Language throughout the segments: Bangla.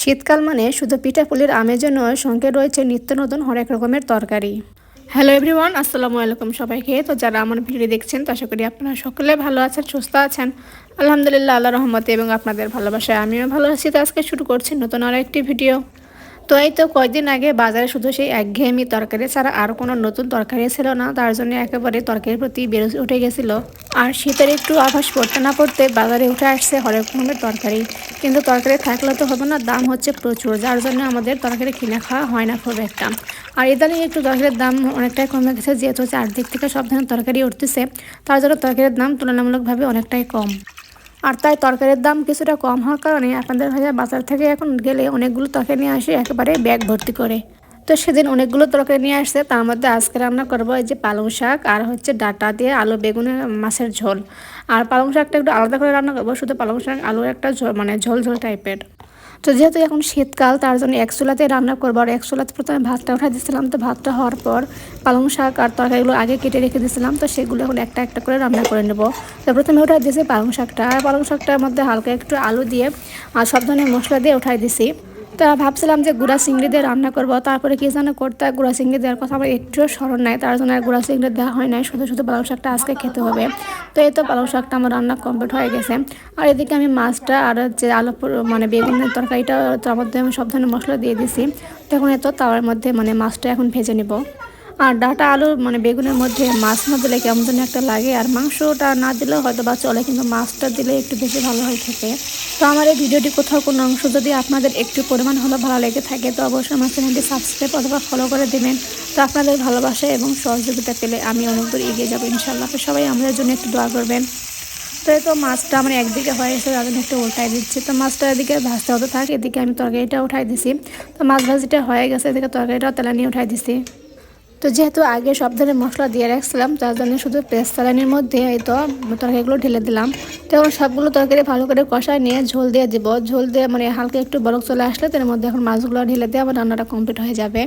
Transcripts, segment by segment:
শীতকাল মানে শুধু পিঠাপুলির আমেজে নয়, সঙ্গে রয়েছে নিত্য নতুন হরেক রকমের তরকারি। হ্যালো এভরিওয়ান আসসালামু আলাইকুম সবাইকে। তো যারা আমার ভিডিও দেখছেন, তো আশা করি আপনারা সকলে ভালো আছেন, সুস্থ আছেন। আলহামদুলিল্লাহ আল্লাহ রহমতে এবং আপনাদের ভালোবাসায় আমিও ভালো আছি। তো আজকে শুরু করছি নতুন আর একটি ভিডিও। তো এই তো কয়েকদিন আগে বাজারে শুধু সেই একঘেয়েমি তরকারি ছাড়া আর কোনো নতুন তরকারি ছিল না, তার জন্য একেবারে তরকারির প্রতি বেরো উঠে গেছিল। আর শীতের একটু আভাস পড়তে না পড়তে বাজারে উঠে আসছে হরেক রকমের তরকারি। কিন্তু তরকারি থাকলে তো হবে না, দাম হচ্ছে প্রচুর, যার জন্য আমাদের তরকারি কিনে খাওয়া হয় না খুব একটা। আর ইদানিং একটু তরকারির দাম অনেকটাই কমে গেছে, যেহেতু চারদিক থেকে সব ধরনের তরকারি উঠতেছে, তার জন্য তরকারির দাম তুলনামূলকভাবে অনেকটাই কম। আর তাই তরকারির দাম কিছুটা কম হওয়ার কারণে আপনাদের ভাইয়া বাজার থেকে এখন গেলে অনেকগুলো তরকারি নিয়ে আসে একেবারে ব্যাগ ভর্তি করে। তো সেদিন অনেকগুলো তরকারি নিয়ে আসছে, তার মধ্যে আজকে রান্না করব এই যে পালং শাক আর হচ্ছে ডাটা দিয়ে আলু বেগুনের মাছের ঝোল। আর পালং শাকটা একটু আলাদা করে রান্না করব, শুধু পালং শাক আলুর একটা মানে ঝোল ঝোল টাইপের। তো যেহেতু এখন শীতকাল, তার জন্য এক চুলাতে রান্না করব। আর এক চুলাতে প্রথমে ভাতটা উঠা দিয়েছিলাম, তো ভাতটা হওয়ার পর পালং শাক আর তরকারিগুলো আগে কেটে রেখে দিয়েছিলাম, তো সেগুলো এখন একটা একটা করে রান্না করে নেব। তো প্রথমে উঠাই দিয়েছি পালং শাকটা। আর পালং শাকটার মধ্যে হালকা একটু আলু দিয়ে আর সব ধরনের মশলা দিয়ে উঠাই দিছি তা ভাবছিলাম যে গুড়া চিংড়ি দিয়ে রান্না করব, তারপরে কি যেন করতে গুড়া চিংড়ি দেওয়ার কথা আমার একটুও স্মরণ নাই, তার জন্য আর গুঁড়া চিংড়ি দেওয়া হয় নাই, শুধু শুধু পালং শাকটা আজকে খেতে হবে। তো এই তো পালং শাকটা আমার রান্না কমপ্লিট হয়ে গেছে। আর এদিকে আমি মাছটা আর যে আলু মানে বেগুনের তরকারিটা তার মধ্যে আমি সব ধরনের মশলা দিয়ে দিছি। তখন এত তাওয়ার মধ্যে মানে মাছটা এখন ভেজে নেব। আর ডাটা আলু মানে বেগুনের মধ্যে মাছ না দিলে কেমন যেন একটা লাগে। আর মাংসটা না দিলেও হয়তো বা চলে, কিন্তু মাছটা দিলে একটু বেশি ভালো হয়ে থাকে তো আমার এই ভিডিওটি কোথাও কোনো অংশ যদি আপনাদের একটু পরিমাণ হলো ভালো লেগে থাকে, তো অবশ্যই আমার চ্যানেলটি সাবস্ক্রাইব অথবা ফলো করে দেবেন। তো আপনাদের ভালোবাসা এবং সহযোগিতা পেলে আমি অনেক দূর এগিয়ে যাব ইনশাল্লাহ তো সবাই আমাদের জন্য একটু দোয়া করবেন। তো এই তো মাছটা আমার একদিকে হয়ে এসে তাদের একটু উল্টাই দিচ্ছি। তো মাছটা এদিকে ভাজতে হতে থাকে, এদিকে আমি তরকারিটা উঠাই দিছি। তো মাছ ভাজিটা হয়ে গেছে, এদিকে তরকারিটাও তেলা নিয়ে উঠাই দিছি। তো যেহেতু আগে সব ধরনের মশলা দিয়ে রাখছিলাম, তার জন্য শুধু পেস্ট সালানির মধ্যে এই তো তরকারিগুলো ঢেলে দিলাম। তো এখন সবগুলো তরকারি ভালো করে কষায় নিয়ে ঝোল দিয়ে দিব। ঝোল দিয়ে মানে হালকা একটু বরফ চলে আসলে তার মধ্যে এখন মাছগুলো ঢেলে দিয়ে আমার রান্নাটা কমপ্লিট হয়ে যাবে।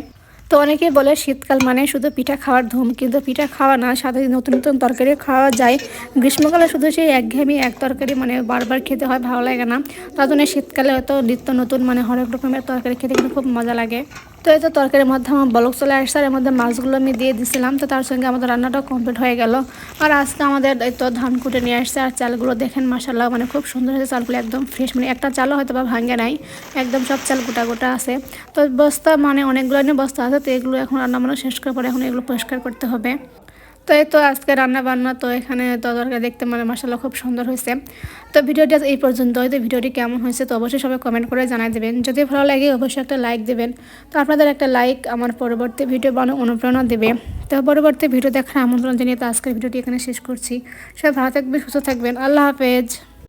তো অনেকেই বলে শীতকাল মানে শুধু পিঠা খাওয়ার ধুম, কিন্তু পিঠা খাওয়া না, সাথে নতুন নতুন তরকারি খাওয়া যায়। গ্রীষ্মকালে শুধু সেই একঘেয়েমি এক তরকারি মানে বারবার খেতে হয়, ভালো লাগে না। তার জন্য শীতকালে হয়তো নিত্য নতুন মানে হরেক রকমের তরকারি খেতে কিন্তু খুব মজা লাগে। তো এই তো তরকারির মধ্যে আমার বলক চলে আসছে এর মধ্যে মাছগুলো আমি দিয়ে দিছিলাম, তো তার সঙ্গে আমাদের রান্নাটা কমপ্লিট হয়ে গেল। আর আজকে আমাদের এই তো ধান কুটে নিয়ে আসছে, আর চালগুলো দেখেন মাসাল্লাহ মানে খুব সুন্দর হয়েছে চালগুলো, একদম ফ্রেশ মানে একটা চালও হয়তো বা ভাঙে নাই, একদম সব চাল গোটা গোটা আছে। তো বস্তা মানে অনেকগুলো নিয়ে বস্তা আছে, তো এগুলো এখন রান্না বান্না শেষ করার পরে এখন এগুলো পরিষ্কার করতে হবে। তো এই তো আজকে রান্না বান্না, তো এখানে তরকারি দেখতে মানে মাসাল্লাহ খুব সুন্দর হয়েছে। তো ভিডিওটি আজ এই পর্যন্ত তো ভিডিওটি কেমন হয়েছে তো অবশ্যই সবাই কমেন্ট করে জানাই দেবেন। যদি ভালো লাগে অবশ্যই একটা লাইক দেবেন। তো আপনাদের একটা লাইক আমার পরবর্তী ভিডিও বানানো অনুপ্রেরণা দেবে। তো পরবর্তী ভিডিও দেখার আমন্ত্রণ জানিয়ে তো আজকের ভিডিওটি এখানে শেষ করছি। সবাই ভালো থাকবেন, সুস্থ থাকবেন। আল্লাহ হাফেজ।